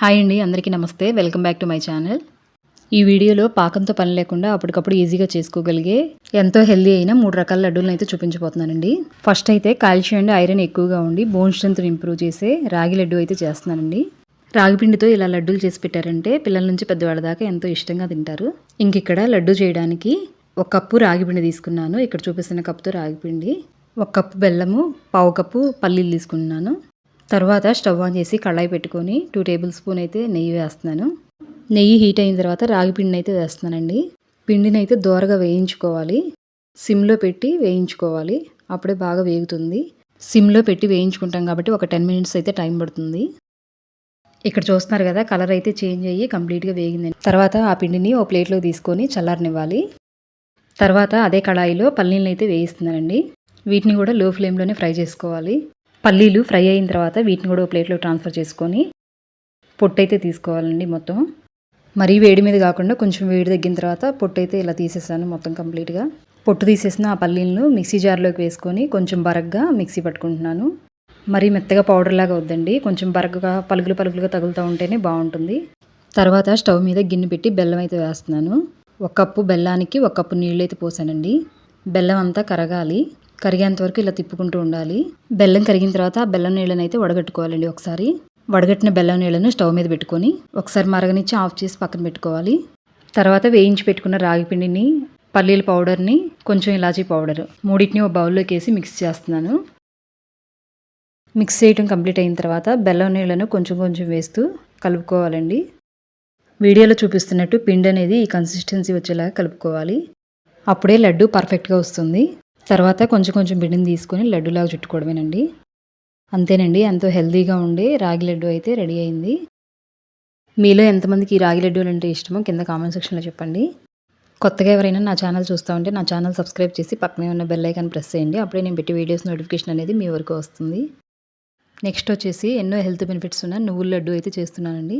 Hi అండి అందరికీ నమస్తే. Welcome back to my channel. ఈ వీడియోలో పాకంతో పని లేకుండా అప్పటికప్పుడు ఈజీగా చేసుకోగలిగే ఎంతో హెల్దీ అయిన మూడు రకాల లడ్డూలను అయితే చూపించబోతున్నానండి. ఫస్ట్ అయితే కాల్షియం అండ్ ఐరన్ ఎక్కువగా ఉండి బోన్ స్ట్రెంత్ ఇంప్రూవ్ చేసే రాగి లడ్డు అయితే చేస్తున్నానండి. రాగిపిండితో ఇలా లడ్డూలు చేసి పెట్టారంటే పిల్లల నుంచి పెద్దవాళ్ళ దాకా ఎంతో ఇష్టంగా తింటారు. ఇంక ఇక్కడ లడ్డు చేయడానికి ఒక కప్పు రాగిపిండి తీసుకున్నాను. ఇక్కడ చూపిస్తున్న కప్పుతో రాగిపిండి ఒక కప్పు బెల్లము పావు కప్పు పల్లీలు తీసుకున్నాను. తర్వాత స్టవ్ ఆన్ చేసి కళాయి పెట్టుకొని టూ టేబుల్ స్పూన్ అయితే నెయ్యి వేస్తున్నాను. నెయ్యి హీట్ అయిన తర్వాత రాగి పిండిని అయితే వేస్తున్నానండి. పిండిని అయితే దోరగా వేయించుకోవాలి. సిమ్లో పెట్టి వేయించుకోవాలి. అప్పుడే బాగా వేగుతుంది. సిమ్లో పెట్టి వేయించుకుంటాం కాబట్టి ఒక టెన్ మినిట్స్ అయితే టైం పడుతుంది. ఇక్కడ చూస్తున్నారు కదా కలర్ అయితే చేంజ్ అయ్యి కంప్లీట్గా వేగింది. తర్వాత ఆ పిండిని ఓ ప్లేట్లో తీసుకొని చల్లారనివ్వాలి. తర్వాత అదే కళాయిలో పల్లీలను అయితే వేయిస్తున్నానండి. వీటిని కూడా లో ఫ్లేమ్లోనే ఫ్రై చేసుకోవాలి. పల్లీలు ఫ్రై అయిన తర్వాత వీటిని కూడా ఒక ప్లేట్లో ట్రాన్స్ఫర్ చేసుకొని పొట్టు అయితే తీసుకోవాలండి మొత్తం. మరీ వేడి మీద కాకుండా కొంచెం వేడి తగ్గిన తర్వాత పొట్టు అయితే ఇలా తీసేసాను మొత్తం కంప్లీట్గా. పొట్టు తీసేసిన ఆ పల్లీలను మిక్సీ జార్లోకి వేసుకొని కొంచెం బరగ్గా మిక్సీ పట్టుకుంటున్నాను. మరీ మెత్తగా పౌడర్ లాగా వద్దండి కొంచెం బరగ్గా పలుకులు పలుకులుగా తగులుతూ ఉంటేనే బాగుంటుంది. తర్వాత స్టవ్ మీద గిన్నె పెట్టి బెల్లం అయితే వేస్తున్నాను. ఒక కప్పు బెల్లానికి ఒక కప్పు నీళ్ళు అయితే పోసానండి. బెల్లం అంతా కరగాలి. కరిగేంత వరకు ఇలా తిప్పుకుంటూ ఉండాలి. బెల్లం కరిగిన తర్వాత ఆ బెల్లం నీళ్ళని అయితే వడగట్టుకోవాలండి ఒకసారి. వడగట్టిన బెల్లం నీళ్ళను స్టవ్ మీద పెట్టుకొని ఒకసారి మరగనిచ్చి ఆఫ్ చేసి పక్కన పెట్టుకోవాలి. తర్వాత వేయించి పెట్టుకున్న రాగి పిండిని పల్లీల పౌడర్ని కొంచెం ఇలాచీ పౌడర్ మూడింటిని ఒక బౌల్లోకి వేసి మిక్స్ చేస్తున్నాను. మిక్స్ చేయటం కంప్లీట్ అయిన తర్వాత బెల్లం నీళ్ళను కొంచెం కొంచెం వేస్తూ కలుపుకోవాలండి. వీడియోలో చూపిస్తున్నట్టు పిండి అనేది ఈ కన్సిస్టెన్సీ వచ్చేలాగా కలుపుకోవాలి. అప్పుడే లడ్డు పర్ఫెక్ట్గా వస్తుంది. తర్వాత కొంచెం కొంచెం పిండిని తీసుకొని లడ్డులాగా చుట్టుకోవడమేనండి. అంతేనండి ఎంతో హెల్తీగా ఉండే రాగి లడ్డు అయితే రెడీ అయింది. మీలో ఎంతమందికి ఈ రాగి లడ్డూలు అంటే ఇష్టమో కింద కామెంట్ సెక్షన్లో చెప్పండి. కొత్తగా ఎవరైనా నా ఛానల్ చూస్తూ ఉంటే నా ఛానల్ సబ్స్క్రైబ్ చేసి పక్కనే ఉన్న బెల్ ఐకాన్ ప్రెస్ చేయండి. అప్పుడే నేను పెట్టి వీడియోస్ నోటిఫికేషన్ అనేది మీ వరకు వస్తుంది. నెక్స్ట్ వచ్చేసి ఎన్నో హెల్త్ బెనిఫిట్స్ ఉన్న నువ్వుల లడ్డు అయితే చేస్తున్నానండి.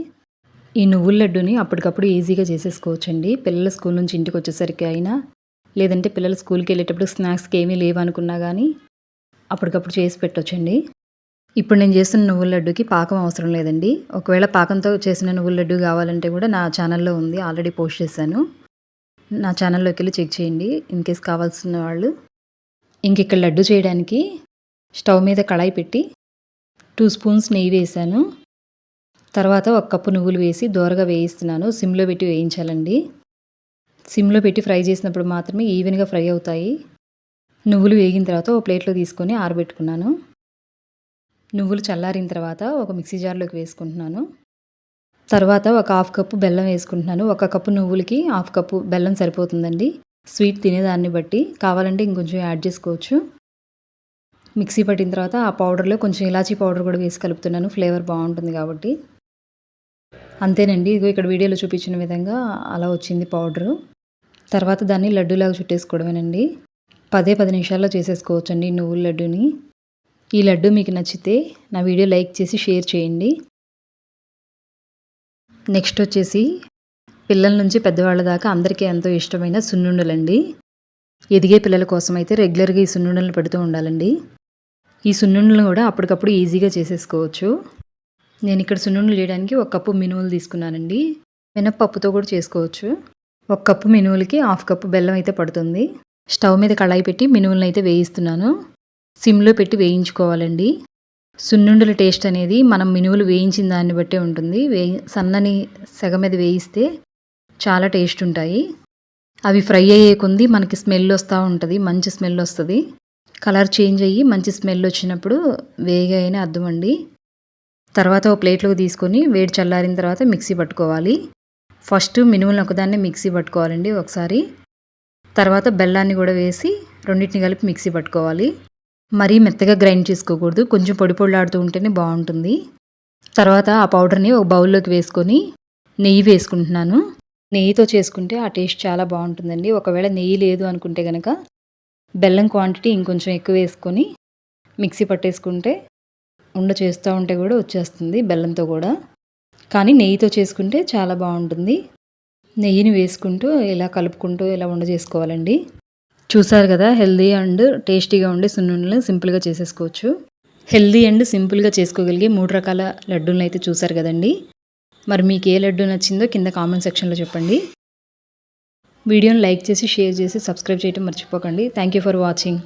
ఈ నువ్వుల లడ్డుని అప్పటికప్పుడు ఈజీగా చేసేసుకోవచ్చండి. పిల్లల స్కూల్ నుంచి ఇంటికి వచ్చేసరికి అయినా లేదంటే పిల్లలు స్కూల్కి వెళ్ళేటప్పుడు స్నాక్స్కి ఏమీ లేవనుకున్నా కానీ అప్పటికప్పుడు చేసి పెట్టొచ్చండి. ఇప్పుడు నేను చేస్తున్న నువ్వుల లడ్డుకి పాకం అవసరం లేదండి. ఒకవేళ పాకంతో చేసిన నువ్వుల లడ్డు కావాలంటే కూడా నా ఛానల్లో ఉంది. ఆల్రెడీ పోస్ట్ చేశాను. నా ఛానల్లోకి వెళ్ళి చెక్ చేయండి. ఇన్ కేస్ కావాల్సిన వాళ్ళు. ఇంక ఇక్కడ లడ్డు చేయడానికి స్టవ్ మీద కళాయి పెట్టి టూ స్పూన్స్ నెయ్యి వేసాను తర్వాత ఒక కప్పు నువ్వులు వేసి దోరగా వేయిస్తున్నాను. సిమ్లో పెట్టి వేయించాలండి. సిమ్లో పెట్టి ఫ్రై చేసినప్పుడు మాత్రమే ఈవెన్గా ఫ్రై అవుతాయి. నువ్వులు వేగిన తర్వాత ఒక ప్లేట్లో తీసుకొని ఆరబెట్టుకున్నాను. నువ్వులు చల్లారిన తర్వాత ఒక మిక్సీ జార్లోకి వేసుకుంటున్నాను. తర్వాత ఒక హాఫ్ కప్పు బెల్లం వేసుకుంటున్నాను. ఒక కప్పు నువ్వులకి హాఫ్ కప్పు బెల్లం సరిపోతుందండి. స్వీట్ తినేదాన్ని బట్టి కావాలంటే ఇంకొంచెం యాడ్ చేసుకోవచ్చు. మిక్సీ పట్టిన తర్వాత ఆ పౌడర్లో కొంచెం ఇలాచీ పౌడర్ కూడా వేసి కలుపుతున్నాను. ఫ్లేవర్ బాగుంటుంది కాబట్టి. అంతేనండి. ఇదిగో ఇక్కడ వీడియోలో చూపించిన విధంగా అలా వచ్చింది పౌడరు. తర్వాత దాన్ని లడ్డూలాగా చుట్టేసుకోవడమేనండి. పదే పది నిమిషాల్లో చేసేసుకోవచ్చండి నువ్వుల లడ్డూని. ఈ లడ్డు మీకు నచ్చితే నా వీడియో లైక్ చేసి షేర్ చేయండి. నెక్స్ట్ వచ్చేసి పిల్లల నుంచి పెద్దవాళ్ళ దాకా అందరికీ ఎంతో ఇష్టమైన సున్నుండలండి. ఎదిగే పిల్లల కోసం అయితే రెగ్యులర్గా ఈ సున్నుండలను పెడుతూ ఉండాలండి. ఈ సున్నుండలను కూడా అప్పటికప్పుడు ఈజీగా చేసేసుకోవచ్చు. నేను ఇక్కడ సున్నుండలు చేయడానికి ఒక కప్పు మినుములు తీసుకున్నానండి. మినప్పప్పుతో కూడా చేసుకోవచ్చు. ఒక కప్పు మినువులకి హాఫ్ కప్పు బెల్లం అయితే పడుతుంది. స్టవ్ మీద కళాయి పెట్టి మినువులను అయితే వేయిస్తున్నాను. సిమ్లో పెట్టి వేయించుకోవాలండి. సున్నుండల టేస్ట్ అనేది మనం మినువులు వేయించిన దాన్ని బట్టే ఉంటుంది. వే సన్నని సెగ మీద వేయిస్తే చాలా టేస్ట్ ఉంటాయి. అవి ఫ్రై అయ్యే కొంది మనకి స్మెల్ వస్తూ ఉంటుంది. మంచి స్మెల్ వస్తుంది. కలర్ చేంజ్ అయ్యి మంచి స్మెల్ వచ్చినప్పుడు వేగాయని అర్థం అండి తర్వాత ఒక ప్లేట్లోకి తీసుకొని వేడి చల్లారిన తర్వాత మిక్సీ పట్టుకోవాలి. ఫస్ట్ మినుములను ఒకదాన్ని మిక్సీ పట్టుకోవాలండి ఒకసారి. తర్వాత బెల్లాన్ని కూడా వేసి రెండింటిని కలిపి మిక్సీ పట్టుకోవాలి. మరీ మెత్తగా గ్రైండ్ చేసుకోకూడదు. కొంచెం పొడి పొడిలాడుతూ ఉంటేనే బాగుంటుంది. తర్వాత ఆ పౌడర్ని ఒక బౌల్లోకి వేసుకొని నెయ్యి వేసుకుంటున్నాను. నెయ్యితో చేసుకుంటే ఆ టేస్ట్ చాలా బాగుంటుందండి. ఒకవేళ నెయ్యి లేదు అనుకుంటే కనుక బెల్లం క్వాంటిటీ ఇంకొంచెం ఎక్కువ వేసుకొని మిక్సీ పట్టేసుకుంటే ఉండ చేస్తూ ఉంటే కూడా వచ్చేస్తుంది బెల్లంతో కూడా. కానీ నెయ్యితో చేసుకుంటే చాలా బాగుంటుంది. నెయ్యిని వేసుకుంటూ ఇలా కలుపుకుంటూ ఇలా ఉండ చేసుకోవాలండి. చూసారు కదా హెల్దీ అండ్ టేస్టీగా ఉండే సున్నుండలు సింపుల్గా చేసేసుకోవచ్చు. హెల్దీ అండ్ సింపుల్గా చేసుకోగలిగే మూడు రకాల లడ్డూలను అయితే చూసారు కదండి. మరి మీకు ఏ లడ్డు నచ్చిందో కింద కామెంట్ సెక్షన్లో చెప్పండి. వీడియోని లైక్ చేసి షేర్ చేసి సబ్స్క్రైబ్ చేయడం మర్చిపోకండి. Thank you for watching.